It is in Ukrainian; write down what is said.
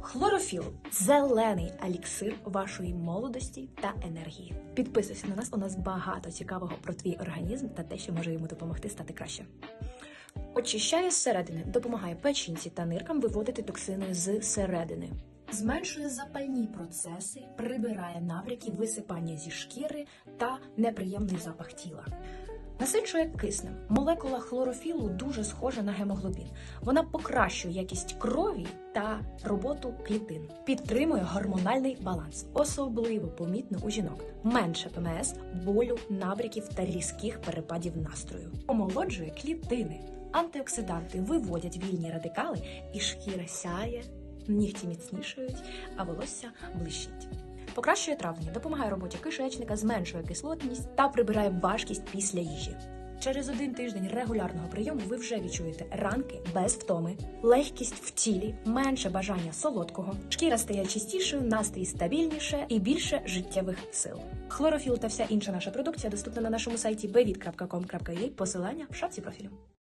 Хлорофіл зелений еліксир вашої молодості та енергії. Підписуйся на нас. У нас багато цікавого про твій організм та те, що може йому допомогти стати краще. Очищає зсередини, допомагає печінці та ниркам виводити токсини зсередини. Зменшує запальні процеси, прибирає набряки висипання зі шкіри та неприємний запах тіла. Насичує киснем. Молекула хлорофілу дуже схожа на гемоглобін. Вона покращує якість крові та роботу клітин, підтримує гормональний баланс, особливо помітно у жінок. Менше ПМС, болю, набряків та різких перепадів настрою. Омолоджує клітини. Антиоксиданти виводять вільні радикали, і шкіра сяє, нігті міцнішають, а волосся блищить. Покращує травлення, допомагає роботі кишечника, зменшує кислотність та прибирає важкість після їжі. Через один тиждень регулярного прийому ви вже відчуєте ранки без втоми, легкість в тілі, менше бажання солодкого, шкіра стає чистішою, настрій стабільніше і більше життєвих сил. Хлорофіл та вся інша наша продукція доступна на нашому сайті bevit.com.ua, посилання в шапці профілю.